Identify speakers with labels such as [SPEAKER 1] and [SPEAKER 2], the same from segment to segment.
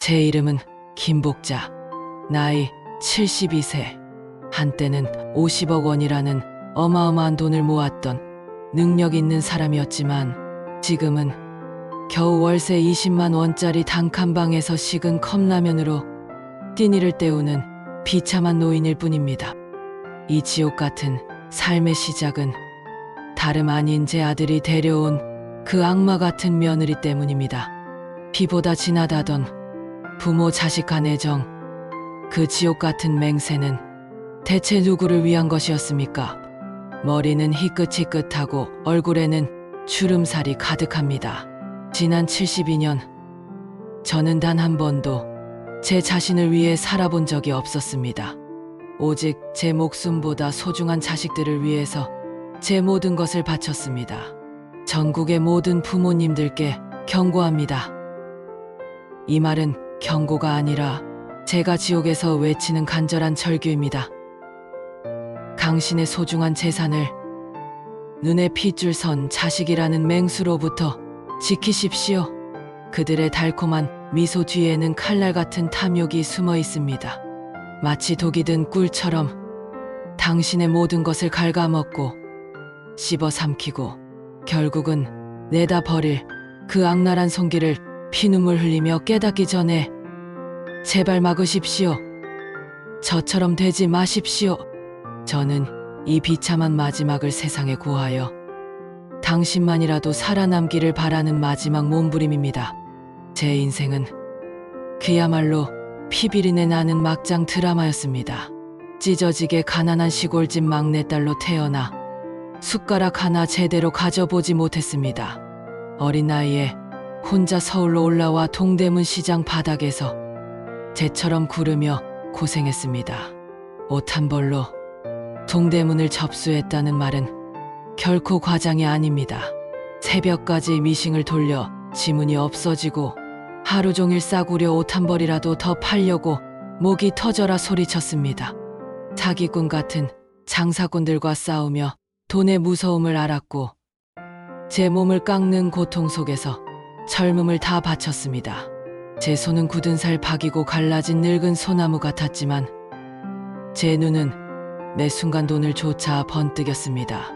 [SPEAKER 1] 제 이름은 김복자. 나이 72세. 한때는 50억 원이라는 어마어마한 돈을 모았던 능력 있는 사람이었지만 지금은 겨우 월세 20만 원짜리 단칸방에서 식은 컵라면으로 띠니를 때우는 비참한 노인일 뿐입니다. 이 지옥 같은 삶의 시작은 다름 아닌 제 아들이 데려온 그 악마 같은 며느리 때문입니다. 피보다 진하다던 부모 자식 간의 정, 그 지옥 같은 맹세는 대체 누구를 위한 것이었습니까? 머리는 희끗희끗하고 얼굴에는 주름살이 가득합니다. 지난 72년, 저는 단 한 번도 제 자신을 위해 살아본 적이 없었습니다. 오직 제 목숨보다 소중한 자식들을 위해서 제 모든 것을 바쳤습니다. 전국의 모든 부모님들께 경고합니다. 이 말은 경고가 아니라 제가 지옥에서 외치는 간절한 절규입니다. 당신의 소중한 재산을 눈에 핏줄 선 자식이라는 맹수로부터 지키십시오. 그들의 달콤한 미소 뒤에는 칼날 같은 탐욕이 숨어 있습니다. 마치 독이 든 꿀처럼 당신의 모든 것을 갉아먹고 씹어 삼키고 결국은 내다 버릴 그 악랄한 손길을 피눈물 흘리며 깨닫기 전에 제발 막으십시오. 저처럼 되지 마십시오. 저는 이 비참한 마지막을 세상에 고하여 당신만이라도 살아남기를 바라는 마지막 몸부림입니다. 제 인생은 그야말로 피비린내 나는 막장 드라마였습니다. 찢어지게 가난한 시골집 막내딸로 태어나 숟가락 하나 제대로 가져보지 못했습니다. 어린 나이에 혼자 서울로 올라와 동대문 시장 바닥에서 재처럼 구르며 고생했습니다. 옷 한 벌로 동대문을 접수했다는 말은 결코 과장이 아닙니다. 새벽까지 미싱을 돌려 지문이 없어지고 하루 종일 싸구려 옷 한 벌이라도 더 팔려고 목이 터져라 소리쳤습니다. 사기꾼 같은 장사꾼들과 싸우며 돈의 무서움을 알았고 제 몸을 깎는 고통 속에서 젊음을 다 바쳤습니다. 제 손은 굳은 살 박이고 갈라진 늙은 소나무 같았지만 제 눈은 매 순간 돈을 쫓아 번뜩였습니다.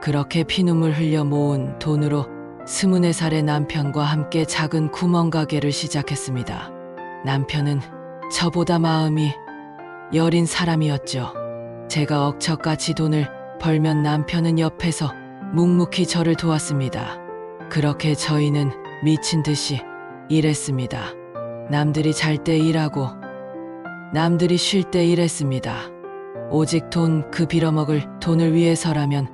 [SPEAKER 1] 그렇게 피눈물 흘려 모은 돈으로 스물네 살의 남편과 함께 작은 구멍 가게를 시작했습니다. 남편은 저보다 마음이 여린 사람이었죠. 제가 억척같이 돈을 벌면 남편은 옆에서 묵묵히 저를 도왔습니다. 그렇게 저희는 미친 듯이 일했습니다. 남들이 잘 때 일하고 남들이 쉴 때 일했습니다. 오직 돈 그 빌어먹을 돈을 위해서라면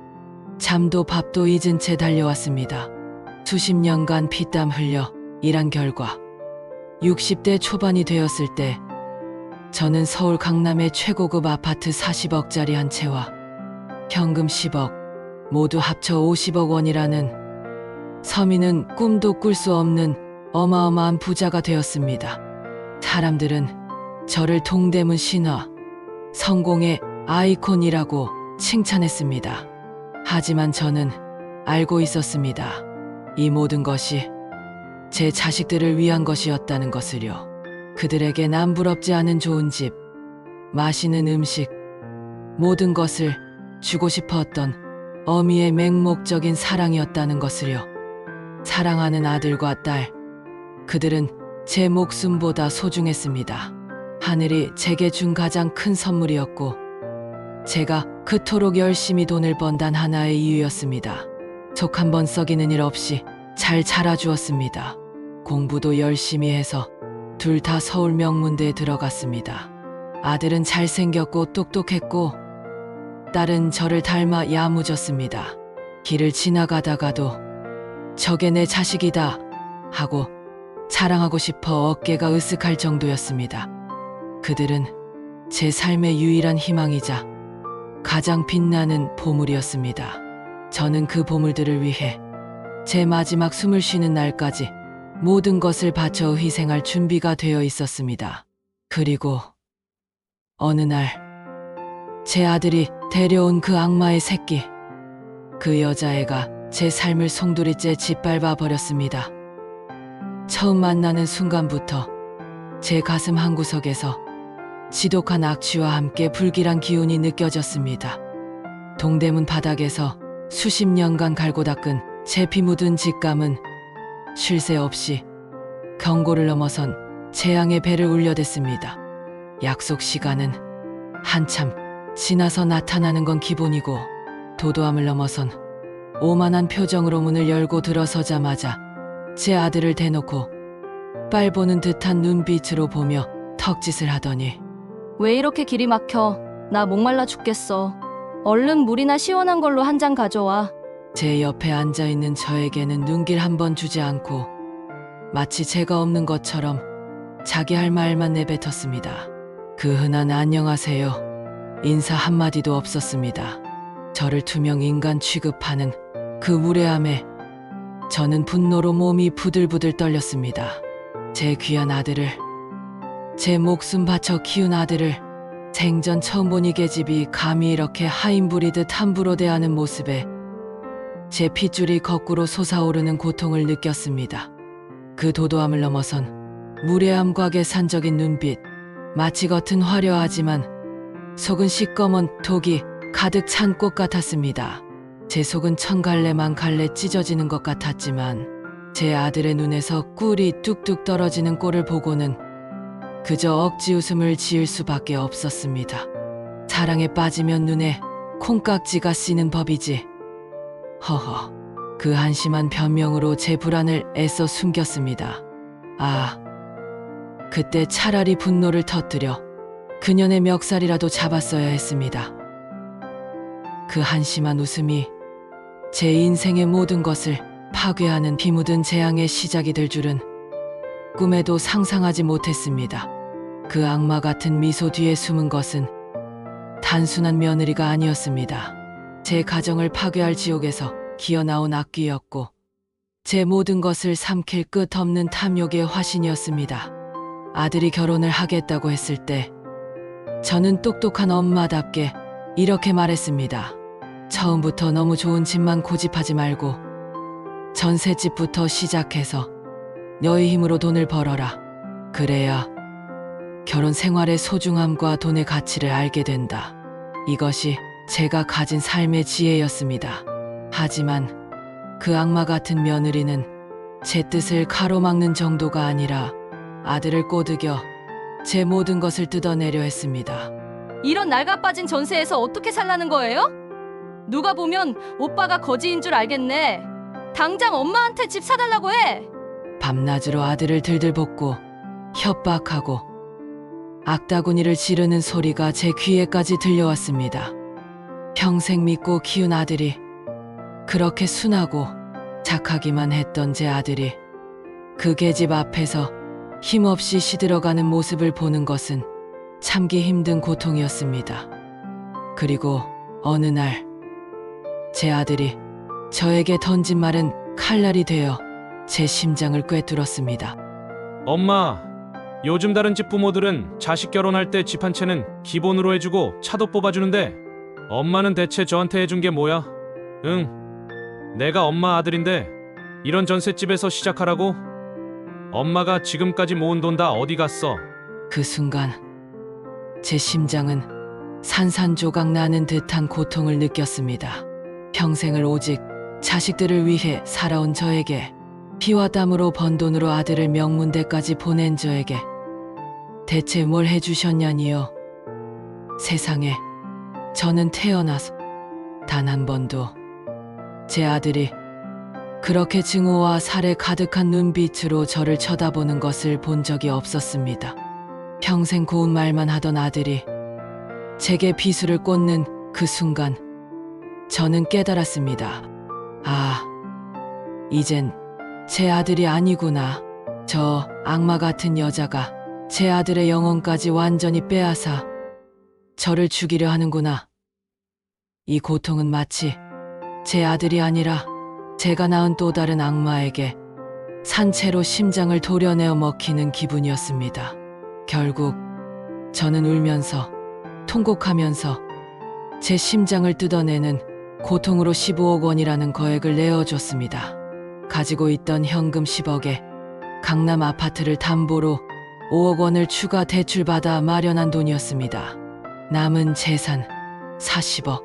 [SPEAKER 1] 잠도 밥도 잊은 채 달려왔습니다. 수십 년간 피땀 흘려 일한 결과 60대 초반이 되었을 때 저는 서울 강남의 최고급 아파트 40억짜리 한 채와 현금 10억, 모두 합쳐 50억 원이라는 서민은 꿈도 꿀 수 없는 어마어마한 부자가 되었습니다. 사람들은 저를 동대문 신화, 성공의 아이콘이라고 칭찬했습니다. 하지만 저는 알고 있었습니다. 이 모든 것이 제 자식들을 위한 것이었다는 것을요. 그들에게 남부럽지 않은 좋은 집, 맛있는 음식, 모든 것을 주고 싶었던 어미의 맹목적인 사랑이었다는 것을요. 사랑하는 아들과 딸, 그들은 제 목숨보다 소중했습니다. 하늘이 제게 준 가장 큰 선물이었고, 제가 그토록 열심히 돈을 번 단 하나의 이유였습니다. 속 한 번 썩이는 일 없이 잘 자라주었습니다. 공부도 열심히 해서 둘 다 서울 명문대에 들어갔습니다. 아들은 잘생겼고 똑똑했고, 딸은 저를 닮아 야무졌습니다. 길을 지나가다가도 저게 내 자식이다 하고 자랑하고 싶어 어깨가 으쓱할 정도였습니다. 그들은 제 삶의 유일한 희망이자 가장 빛나는 보물이었습니다. 저는 그 보물들을 위해 제 마지막 숨을 쉬는 날까지 모든 것을 바쳐 희생할 준비가 되어 있었습니다. 그리고 어느 날 제 아들이 데려온 그 악마의 새끼. 그 여자애가 제 삶을 송두리째 짓밟아 버렸습니다. 처음 만나는 순간부터 제 가슴 한구석에서 지독한 악취와 함께 불길한 기운이 느껴졌습니다. 동대문 바닥에서 수십 년간 갈고 닦은 제 피 묻은 직감은 쉴 새 없이 경고를 넘어선 재앙의 배를 울려댔습니다. 약속 시간은 한참 지나서 나타나는 건 기본이고 도도함을 넘어선 오만한 표정으로 문을 열고 들어서자마자 제 아들을 대놓고 빨 보는 듯한 눈빛으로 보며 턱짓을 하더니
[SPEAKER 2] 왜 이렇게 길이 막혀? 나 목말라 죽겠어. 얼른 물이나 시원한 걸로 한 잔 가져와.
[SPEAKER 1] 제 옆에 앉아 있는 저에게는 눈길 한 번 주지 않고 마치 제가 없는 것처럼 자기 할 말만 내뱉었습니다. 그 흔한 안녕하세요. 인사 한마디도 없었습니다. 저를 투명 인간 취급하는 그 무례함에 저는 분노로 몸이 부들부들 떨렸습니다. 제 귀한 아들을, 제 목숨 바쳐 키운 아들을 생전 처음 본이 계집이 감히 이렇게 하인 부리듯 함부로 대하는 모습에 제 핏줄이 거꾸로 솟아오르는 고통을 느꼈습니다. 그 도도함을 넘어선 무례함과 계산적인 눈빛, 마치 겉은 화려하지만 속은 시꺼먼 독이 가득 찬 꽃 같았습니다. 제 속은 천 갈래만 갈래 찢어지는 것 같았지만 제 아들의 눈에서 꿀이 뚝뚝 떨어지는 꼴을 보고는 그저 억지 웃음을 지을 수밖에 없었습니다. 사랑에 빠지면 눈에 콩깍지가 씌는 법이지. 허허, 그 한심한 변명으로 제 불안을 애써 숨겼습니다. 아, 그때 차라리 분노를 터뜨려 그년의 멱살이라도 잡았어야 했습니다. 그 한심한 웃음이 제 인생의 모든 것을 파괴하는 피 묻은 재앙의 시작이 될 줄은 꿈에도 상상하지 못했습니다. 그 악마 같은 미소 뒤에 숨은 것은 단순한 며느리가 아니었습니다. 제 가정을 파괴할 지옥에서 기어 나온 악귀였고 제 모든 것을 삼킬 끝 없는 탐욕의 화신이었습니다. 아들이 결혼을 하겠다고 했을 때 저는 똑똑한 엄마답게 이렇게 말했습니다. 처음부터 너무 좋은 집만 고집하지 말고 전셋집부터 시작해서 너희 힘으로 돈을 벌어라. 그래야 결혼 생활의 소중함과 돈의 가치를 알게 된다. 이것이 제가 가진 삶의 지혜였습니다. 하지만 그 악마 같은 며느리는 제 뜻을 가로막는 정도가 아니라 아들을 꼬드겨 제 모든 것을 뜯어내려 했습니다.
[SPEAKER 2] 이런 낡아빠진 전세에서 어떻게 살라는 거예요? 누가 보면 오빠가 거지인 줄 알겠네. 당장 엄마한테 집 사달라고 해.
[SPEAKER 1] 밤낮으로 아들을 들들볶고 협박하고 악다구니를 지르는 소리가 제 귀에까지 들려왔습니다. 평생 믿고 키운 아들이 그렇게 순하고 착하기만 했던 제 아들이 그 계집 앞에서 힘없이 시들어가는 모습을 보는 것은 참기 힘든 고통이었습니다. 그리고 어느 날 제 아들이 저에게 던진 말은 칼날이 되어 제 심장을 꿰뚫었습니다.
[SPEAKER 3] 엄마, 요즘 다른 집 부모들은 자식 결혼할 때 집 한 채는 기본으로 해주고 차도 뽑아주는데 엄마는 대체 저한테 해준 게 뭐야? 응, 내가 엄마 아들인데 이런 전셋집에서 시작하라고? 엄마가 지금까지 모은 돈 다 어디 갔어?
[SPEAKER 1] 그 순간 제 심장은 산산조각 나는 듯한 고통을 느꼈습니다. 평생을 오직 자식들을 위해 살아온 저에게 피와 땀으로 번 돈으로 아들을 명문대까지 보낸 저에게 대체 뭘 해주셨냐니요. 세상에 저는 태어나서 단 한 번도 제 아들이 그렇게 증오와 살에 가득한 눈빛으로 저를 쳐다보는 것을 본 적이 없었습니다. 평생 고운 말만 하던 아들이 제게 비수를 꽂는 그 순간 저는 깨달았습니다. 아, 이젠 제 아들이 아니구나. 저 악마 같은 여자가 제 아들의 영혼까지 완전히 빼앗아 저를 죽이려 하는구나. 이 고통은 마치 제 아들이 아니라 제가 낳은 또 다른 악마에게 산채로 심장을 도려내어 먹히는 기분이었습니다. 결국 저는 울면서 통곡하면서 제 심장을 뜯어내는 고통으로 15억 원이라는 거액을 내어줬습니다. 가지고 있던 현금 10억에 강남 아파트를 담보로 5억 원을 추가 대출받아 마련한 돈이었습니다. 남은 재산 40억,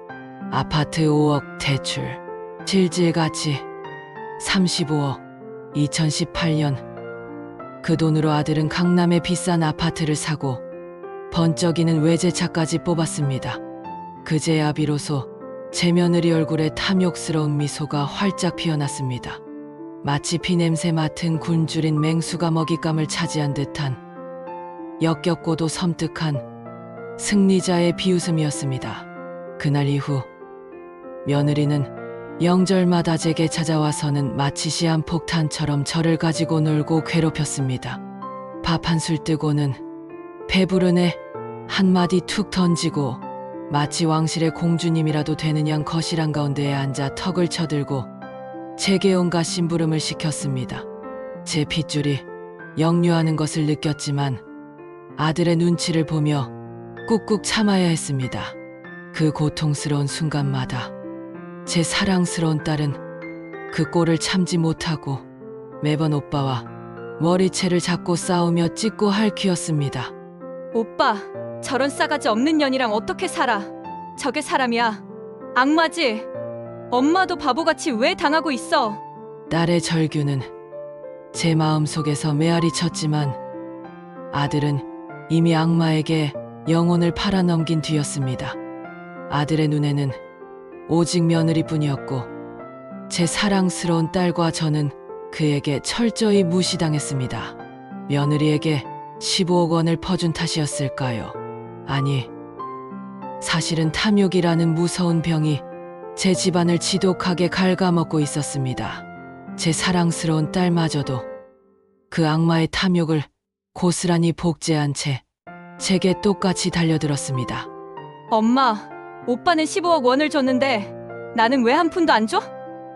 [SPEAKER 1] 아파트 5억 대출, 실질가치 35억. 2018년 그 돈으로 아들은 강남의 비싼 아파트를 사고 번쩍이는 외제차까지 뽑았습니다. 그제야 비로소 제 며느리 얼굴에 탐욕스러운 미소가 활짝 피어났습니다. 마치 피냄새 맡은 굴줄인 맹수가 먹잇감을 차지한 듯한 역겹고도 섬뜩한 승리자의 비웃음이었습니다. 그날 이후 며느리는 명절마다 제게 찾아와서는 마치 시한 폭탄처럼 저를 가지고 놀고 괴롭혔습니다. 밥 한 술 뜨고는 배부르네 한마디 툭 던지고 마치 왕실의 공주님이라도 되는 양 거실 한가운데에 앉아 턱을 쳐들고 제게 온갖 심부름을 시켰습니다. 제 핏줄이 역류하는 것을 느꼈지만 아들의 눈치를 보며 꾹꾹 참아야 했습니다. 그 고통스러운 순간마다 제 사랑스러운 딸은 그 꼴을 참지 못하고 매번 오빠와 머리채를 잡고 싸우며 찢고 할퀴었습니다.
[SPEAKER 2] 오빠, 저런 싸가지 없는 년이랑 어떻게 살아? 저게 사람이야. 악마지. 엄마도 바보같이 왜 당하고 있어?
[SPEAKER 1] 딸의 절규는 제 마음속에서 메아리 쳤지만 아들은 이미 악마에게 영혼을 팔아넘긴 뒤였습니다. 아들의 눈에는 오직 며느리뿐이었고 제 사랑스러운 딸과 저는 그에게 철저히 무시당했습니다. 며느리에게 15억 원을 퍼준 탓이었을까요? 아니, 사실은 탐욕이라는 무서운 병이 제 집안을 지독하게 갉아먹고 있었습니다. 제 사랑스러운 딸마저도 그 악마의 탐욕을 고스란히 복제한 채 제게 똑같이 달려들었습니다.
[SPEAKER 2] 엄마, 오빠는 15억 원을 줬는데 나는 왜 한 푼도 안 줘?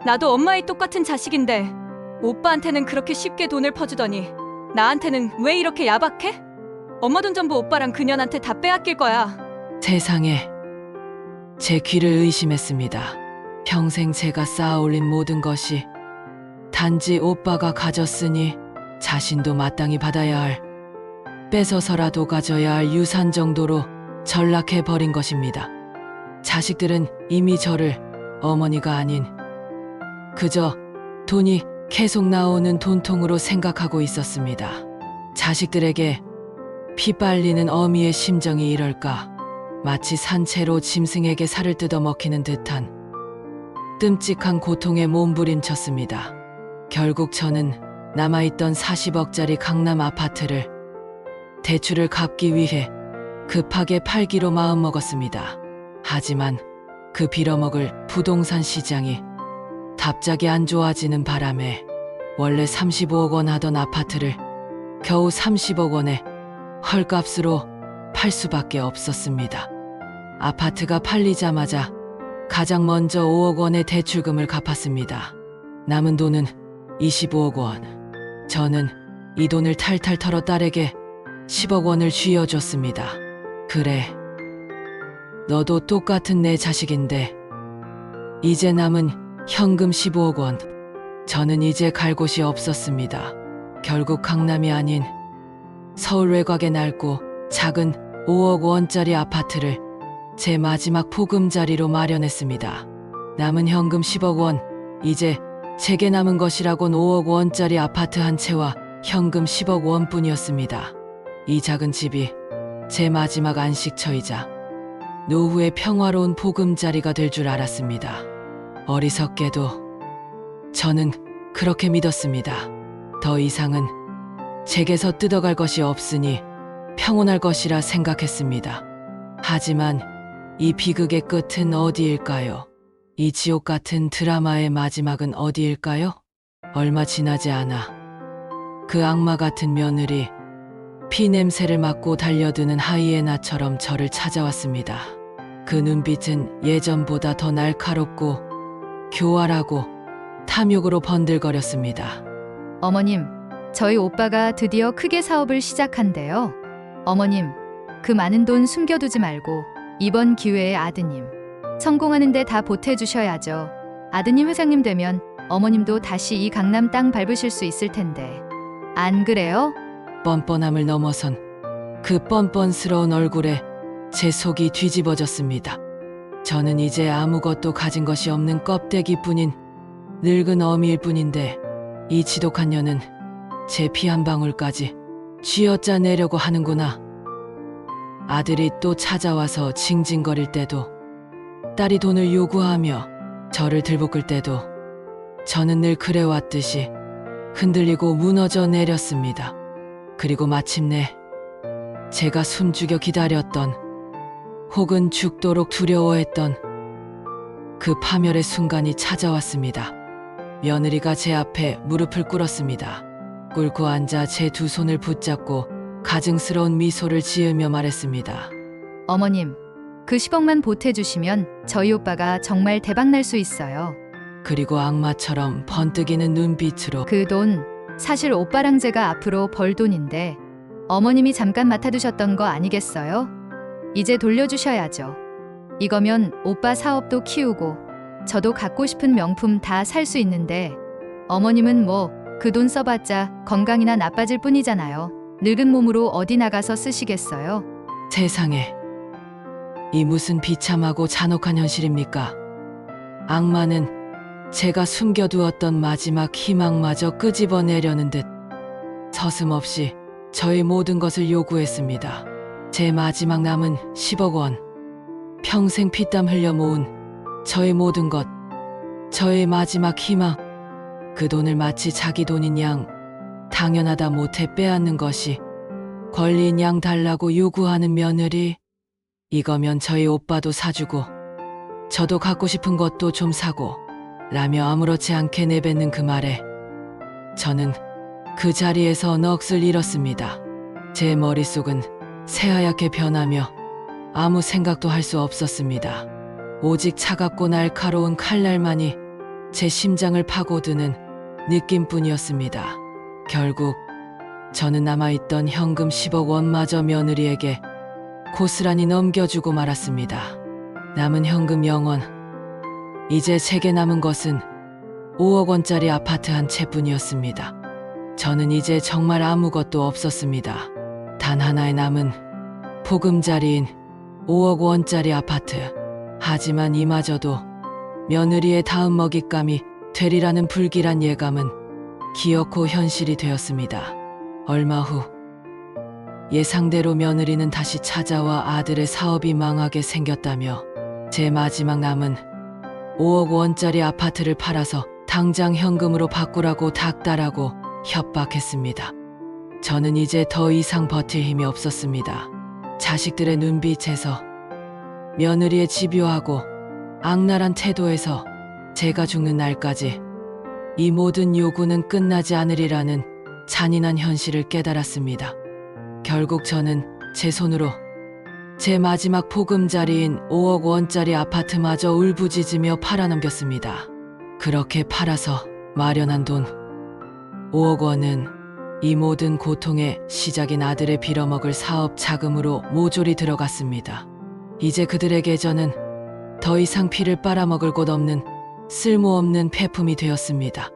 [SPEAKER 2] 나도 엄마의 똑같은 자식인데 오빠한테는 그렇게 쉽게 돈을 퍼주더니 나한테는 왜 이렇게 야박해? 엄마 돈 전부 오빠랑 그년한테 다 빼앗길 거야.
[SPEAKER 1] 세상에 제 귀를 의심했습니다. 평생 제가 쌓아올린 모든 것이 단지 오빠가 가졌으니 자신도 마땅히 받아야 할 뺏어서라도 가져야 할 유산 정도로 전락해 버린 것입니다. 자식들은 이미 저를 어머니가 아닌 그저 돈이 계속 나오는 돈통으로 생각하고 있었습니다. 자식들에게 피 빨리는 어미의 심정이 이럴까 마치 산채로 짐승에게 살을 뜯어 먹히는 듯한 끔찍한 고통에 몸부림쳤습니다. 결국 저는 남아있던 40억짜리 강남 아파트를 대출을 갚기 위해 급하게 팔기로 마음먹었습니다. 하지만 그 빌어먹을 부동산 시장이 갑자기 안 좋아지는 바람에 원래 35억 원 하던 아파트를 겨우 30억 원에 헐값으로 팔 수밖에 없었습니다. 아파트가 팔리자마자 가장 먼저 5억 원의 대출금을 갚았습니다. 남은 돈은 25억 원. 저는 이 돈을 탈탈 털어 딸에게 10억 원을 쥐어줬습니다. 그래. 너도 똑같은 내 자식인데 이제 남은 현금 15억 원. 저는 이제 갈 곳이 없었습니다. 결국 강남이 아닌 서울 외곽의 낡고 작은 5억 원짜리 아파트를 제 마지막 보금자리로 마련했습니다. 남은 현금 10억 원, 이제 제게 남은 것이라곤 5억 원짜리 아파트 한 채와 현금 10억 원뿐이었습니다. 이 작은 집이 제 마지막 안식처이자 노후의 평화로운 보금자리가 될 줄 알았습니다. 어리석게도 저는 그렇게 믿었습니다. 더 이상은 제게서 뜯어갈 것이 없으니 평온할 것이라 생각했습니다. 하지만 이 비극의 끝은 어디일까요? 이 지옥 같은 드라마의 마지막은 어디일까요? 얼마 지나지 않아 그 악마 같은 며느리 피 냄새를 맡고 달려드는 하이에나처럼 저를 찾아왔습니다. 그 눈빛은 예전보다 더 날카롭고 교활하고 탐욕으로 번들거렸습니다.
[SPEAKER 4] 어머님, 저희 오빠가 드디어 크게 사업을 시작한대요. 어머님, 그 많은 돈 숨겨두지 말고 이번 기회에 아드님 성공하는데 다 보태주셔야죠. 아드님 회장님 되면 어머님도 다시 이 강남 땅 밟으실 수 있을 텐데. 안 그래요?
[SPEAKER 1] 뻔뻔함을 넘어선 그 뻔뻔스러운 얼굴에 제 속이 뒤집어졌습니다. 저는 이제 아무것도 가진 것이 없는 껍데기뿐인 늙은 어미일 뿐인데 이 지독한 년은 제 피 한 방울까지 쥐어짜 내려고 하는구나. 아들이 또 찾아와서 징징거릴 때도 딸이 돈을 요구하며 저를 들볶을 때도 저는 늘 그래왔듯이 흔들리고 무너져 내렸습니다. 그리고 마침내 제가 숨죽여 기다렸던 혹은 죽도록 두려워했던 그 파멸의 순간이 찾아왔습니다. 며느리가 제 앞에 무릎을 꿇었습니다. 꿇고 앉아 제 두 손을 붙잡고 가증스러운 미소를 지으며 말했습니다.
[SPEAKER 4] 어머님, 그 10억만 보태주시면 저희 오빠가 정말 대박날 수 있어요.
[SPEAKER 1] 그리고 악마처럼 번뜩이는 눈빛으로
[SPEAKER 4] 그 돈, 사실 오빠랑 제가 앞으로 벌 돈인데 어머님이 잠깐 맡아두셨던 거 아니겠어요? 이제 돌려주셔야죠. 이거면 오빠 사업도 키우고 저도 갖고 싶은 명품 다 살 수 있는데 어머님은 뭐 그 돈 써봤자 건강이나 나빠질 뿐이잖아요. 늙은 몸으로 어디 나가서 쓰시겠어요?
[SPEAKER 1] 세상에 이 무슨 비참하고 잔혹한 현실입니까? 악마는 제가 숨겨두었던 마지막 희망마저 끄집어내려는 듯 서슴없이 저의 모든 것을 요구했습니다. 제 마지막 남은 10억 원, 평생 피땀 흘려 모은 저의 모든 것, 저의 마지막 희망, 그 돈을 마치 자기 돈인 양 당연하다 못해 빼앗는 것이 권리인 양 달라고 요구하는 며느리 이거면 저희 오빠도 사주고 저도 갖고 싶은 것도 좀 사고 라며 아무렇지 않게 내뱉는 그 말에 저는 그 자리에서 넋을 잃었습니다. 제 머릿속은 새하얗게 변하며 아무 생각도 할 수 없었습니다. 오직 차갑고 날카로운 칼날만이 제 심장을 파고드는 느낌뿐이었습니다. 결국 저는 남아있던 현금 10억 원마저 며느리에게 고스란히 넘겨주고 말았습니다. 남은 현금 영원. 이제 제게 남은 것은 5억 원짜리 아파트 한 채뿐이었습니다. 저는 이제 정말 아무것도 없었습니다. 단 하나의 남은 보금자리인 5억 원짜리 아파트. 하지만 이마저도 며느리의 다음 먹잇감이 되리라는 불길한 예감은 기어코 현실이 되었습니다. 얼마 후 예상대로 며느리는 다시 찾아와 아들의 사업이 망하게 생겼다며 제 마지막 남은 5억 원짜리 아파트를 팔아서 당장 현금으로 바꾸라고 닥달하고 협박했습니다. 저는 이제 더 이상 버틸 힘이 없었습니다. 자식들의 눈빛에서 며느리의 집요하고 악랄한 태도에서 제가 죽는 날까지 이 모든 요구는 끝나지 않으리라는 잔인한 현실을 깨달았습니다. 결국 저는 제 손으로 제 마지막 보금자리인 5억 원짜리 아파트마저 울부짖으며 팔아넘겼습니다. 그렇게 팔아서 마련한 돈 5억 원은 이 모든 고통의 시작인 아들의 빌어먹을 사업 자금으로 모조리 들어갔습니다. 이제 그들에게 저는 더 이상 피를 빨아먹을 곳 없는 쓸모없는 폐품이 되었습니다.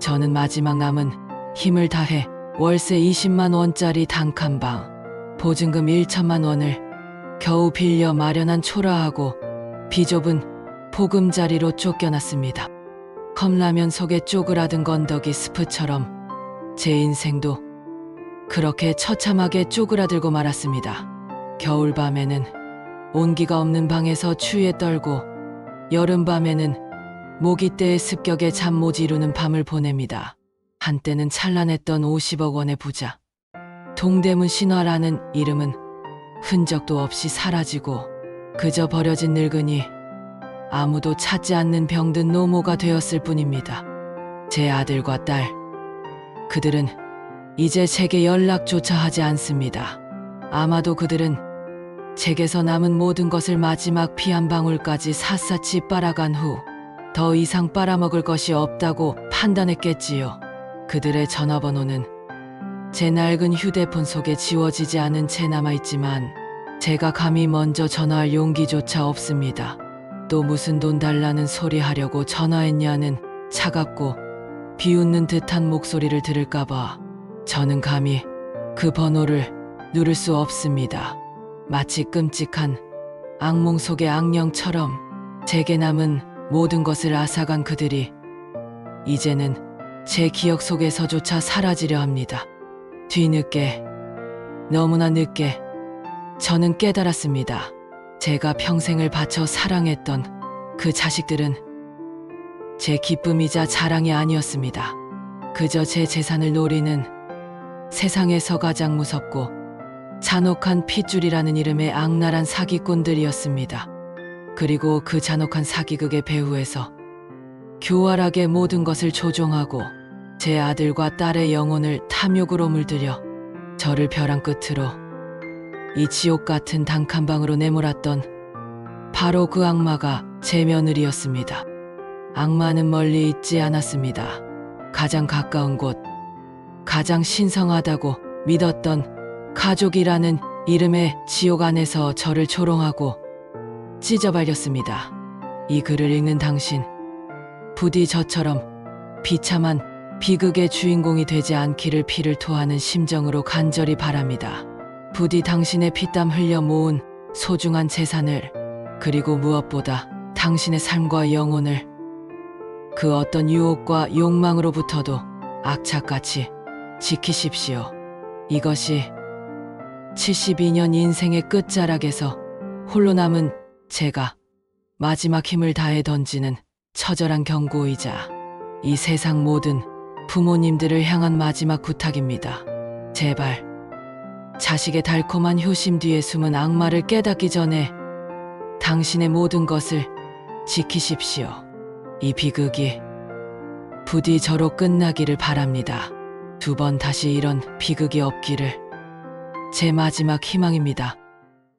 [SPEAKER 1] 저는 마지막 남은 힘을 다해 월세 20만 원짜리 단칸 방, 보증금 1천만 원을 겨우 빌려 마련한 초라하고 비좁은 보금자리로 쫓겨났습니다. 컵라면 속에 쪼그라든 건더기 스프처럼 제 인생도 그렇게 처참하게 쪼그라들고 말았습니다. 겨울밤에는 온기가 없는 방에서 추위에 떨고 여름밤에는 모기떼의 습격에 잠 못 이루는 밤을 보냅니다. 한때는 찬란했던 50억 원의 부자. 동대문 신화라는 이름은 흔적도 없이 사라지고 그저 버려진 늙은이 아무도 찾지 않는 병든 노모가 되었을 뿐입니다. 제 아들과 딸. 그들은 이제 제게 연락조차 하지 않습니다. 아마도 그들은 제게서 남은 모든 것을 마지막 피 한 방울까지 샅샅이 빨아간 후 더 이상 빨아먹을 것이 없다고 판단했겠지요. 그들의 전화번호는 제 낡은 휴대폰 속에 지워지지 않은 채 남아있지만 제가 감히 먼저 전화할 용기조차 없습니다. 또 무슨 돈 달라는 소리 하려고 전화했냐는 차갑고 비웃는 듯한 목소리를 들을까봐 저는 감히 그 번호를 누를 수 없습니다. 마치 끔찍한 악몽 속의 악령처럼 제게 남은 모든 것을 앗아간 그들이 이제는 제 기억 속에서조차 사라지려 합니다. 뒤늦게, 너무나 늦게 저는 깨달았습니다. 제가 평생을 바쳐 사랑했던 그 자식들은 제 기쁨이자 자랑이 아니었습니다. 그저 제 재산을 노리는 세상에서 가장 무섭고 잔혹한 핏줄이라는 이름의 악랄한 사기꾼들이었습니다. 그리고 그 잔혹한 사기극의 배후에서 교활하게 모든 것을 조종하고 제 아들과 딸의 영혼을 탐욕으로 물들여 저를 벼랑 끝으로 이 지옥 같은 단칸방으로 내몰았던 바로 그 악마가 제 며느리였습니다. 악마는 멀리 있지 않았습니다. 가장 가까운 곳, 가장 신성하다고 믿었던 가족이라는 이름의 지옥 안에서 저를 조롱하고 찢어발렸습니다. 이 글을 읽는 당신, 부디 저처럼 비참한 비극의 주인공이 되지 않기를 피를 토하는 심정으로 간절히 바랍니다. 부디 당신의 피땀 흘려 모은 소중한 재산을 그리고 무엇보다 당신의 삶과 영혼을 그 어떤 유혹과 욕망으로부터도 악착같이 지키십시오. 이것이 72년 인생의 끝자락에서 홀로 남은 제가 마지막 힘을 다해 던지는 처절한 경고이자 이 세상 모든 부모님들을 향한 마지막 부탁입니다. 제발 자식의 달콤한 효심 뒤에 숨은 악마를 깨닫기 전에 당신의 모든 것을 지키십시오. 이 비극이 부디 저로 끝나기를 바랍니다. 두 번 다시 이런 비극이 없기를 제 마지막 희망입니다.